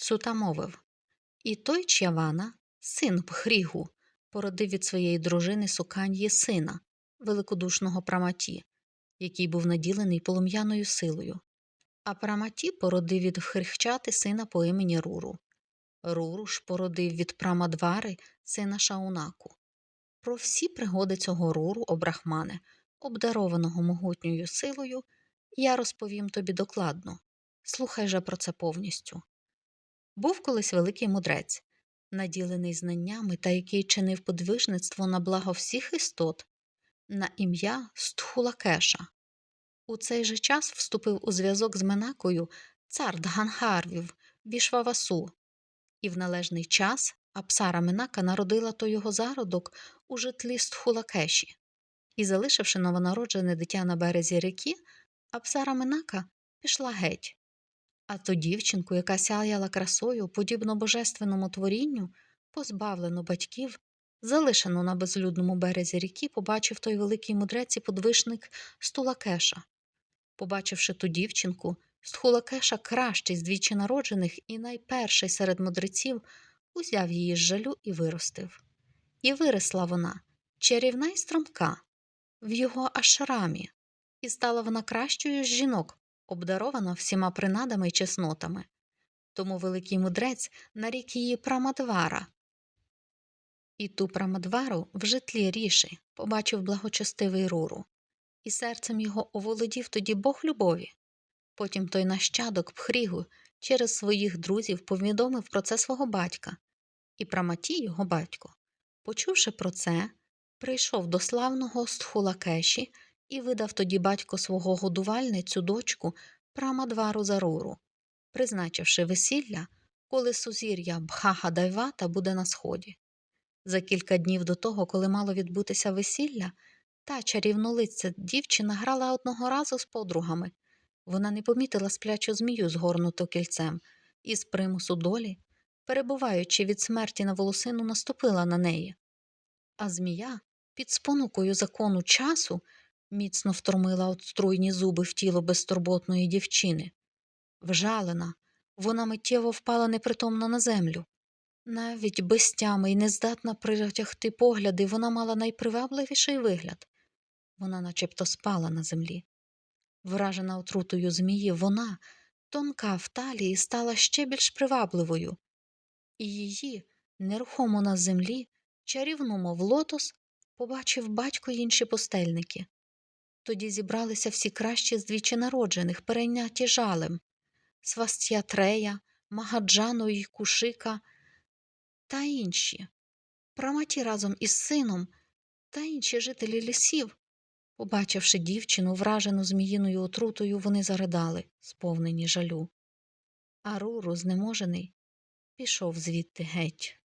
Сута мовив І той Чявана, син Пхрігу, породив від своєї дружини Суканьї сина, великодушного Праматі, який був наділений полум'яною силою. А Праматі породив від Хрихчати сина по імені Руру. Руру ж породив від Прамадвари сина Шаунаку. Про всі пригоди цього Руру, обрахмане, обдарованого могутньою силою, я розповім тобі докладно. Слухай же про це повністю. Був колись великий мудрець, наділений знаннями та який чинив подвижництво на благо всіх істот, на ім'я Стхулакеша. У цей же час вступив у зв'язок з Менакою цар Дганхарвів, Вішвавасу, і в належний час Апсара Менака народила то його зародок у житлі Стхулакеші. І, залишивши новонароджене дитя на березі ріки, Апсара Менака пішла геть. А ту дівчинку, яка сяяла красою, подібно божественному творінню, позбавлену батьків, залишену на безлюдному березі ріки, побачив той великий мудрець і подвишник Стулакеша. Побачивши ту дівчинку, Стхулакеша кращий з двічі народжених і найперший серед мудреців, узяв її з жалю і виростив. І виросла вона, чарівна й струмка, в його ашрамі, і стала вона кращою з жінок, обдарована всіма принадами й чеснотами. Тому великий мудрець нарік її Прамадвара. І ту Прамадвару в житлі ріші побачив благочестивий Руру, і серцем його оволодів тоді Бог любові. Потім той нащадок Пхрігу через своїх друзів повідомив про це свого батька, і Праматі, його батько, почувши про це, прийшов до славного Стхулакеші і видав тоді батько свого годувальницю дочку Прамадвару Заруру, призначивши весілля, коли сузір'я Бхаха Дайвата буде на сході. За кілька днів до того, коли мало відбутися весілля, та чарівнолиця дівчина грала одного разу з подругами. Вона не помітила сплячу змію, згорнуту кільцем, і з примусу долі, перебуваючи від смерті на волосину, наступила на неї. А змія, під спонукою закону часу, міцно втромила отструйні зуби в тіло безтурботної дівчини. Вжалена, вона миттєво впала непритомно на землю. Навіть без тями й нездатна притягти погляди, вона мала найпривабливіший вигляд. Вона начебто спала на землі. Вражена отрутою змії, вона, тонка в талії, стала ще більш привабливою, і її, нерухомо на землі, чарівну, мов лотос, побачив батько й інші постельники. Тоді зібралися всі кращі з двічі народжених, перейняті жалем Свастятрея, Магаджану і Кушика та інші, праматі разом із сином та інші жителі лісів. Побачивши дівчину, вражену зміїною отрутою, вони заридали, сповнені жалю. А Руру, знеможений, пішов звідти геть.